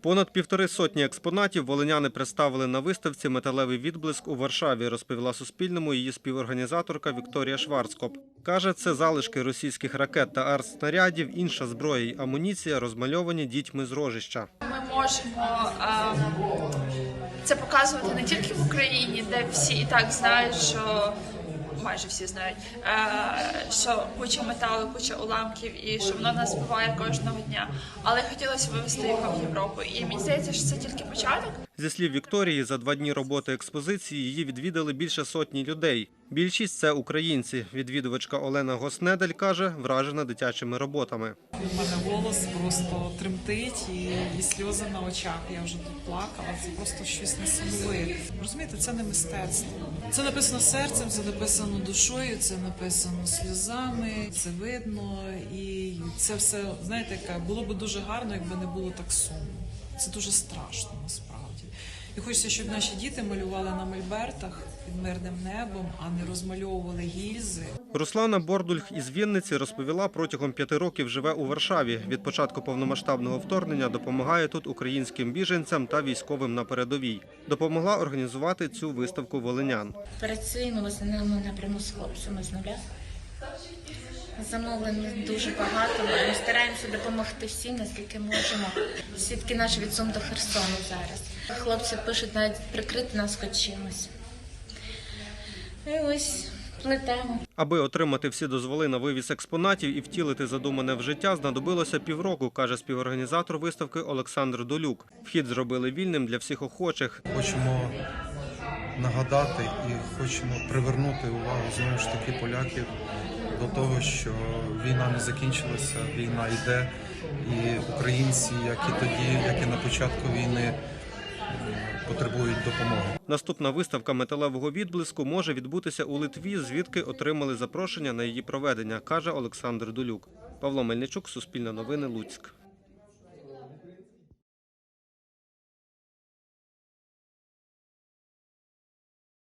Понад півтори сотні експонатів волиняни представили на виставці Металевий відблиск у Варшаві, розповіла Суспільному її співорганізаторка Вікторія Шварцкоп. Каже, це залишки російських ракет та артснарядів, інша зброя й амуніція, розмальовані дітьми з рожища. Ми можемо ем, це показувати не тільки в Україні, де всі і так знають, що майже всі знають, е, що куча металу, куча уламків і що воно нас вбиває кожного дня. Але хотілося вивести його в Європу. І мені здається, що це тільки початок. Зі слів Вікторії, за два дні роботи експозиції її відвідали більше сотні людей. Більшість це українці. Відвідувачка Олена Госнедель каже, вражена дитячими роботами. У мене голос просто тремтить і, і сльози на очах. Я вже тут плакала. Це просто щось несамовите. Розумієте, це не мистецтво. Це написано серцем, це написано душою, це написано сльозами. Це видно, і це все знаєте, яка було б дуже гарно, якби не було так сумно. Це дуже страшно насправді. І хочеться, щоб наші діти малювали на мольбертах під мирним небом, а не розмальовували гільзи. Руслана Бордульх із Вінниці розповіла, протягом п'яти років живе у Варшаві. Від початку повномасштабного вторгнення допомагає тут українським біженцям та військовим на передовій. Допомогла організувати цю виставку волинян. Працюємо в основному напряму з хлопцями з нуля. Замовлень дуже багато. Ми стараємося допомогти всім, наскільки можемо. Свідки наші від Сум до Херсону зараз. Хлопці пишуть навіть прикрити нас хоч. І ось плетемо. Аби отримати всі дозволи на вивіз експонатів і втілити задумане в життя, знадобилося півроку, каже співорганізатор виставки Олександр Долюк. Вхід зробили вільним для всіх охочих. Хочемо нагадати і хочемо привернути увагу знову ж таки поляків до того, що війна не закінчилася, війна йде, і українці, як і тоді, як і на початку війни, потребують допомоги. Наступна виставка металевого відблиску може відбутися у Литві, звідки отримали запрошення на її проведення, каже Олександр Долюк. Павло Мельничук, Суспільне новини, Луцьк.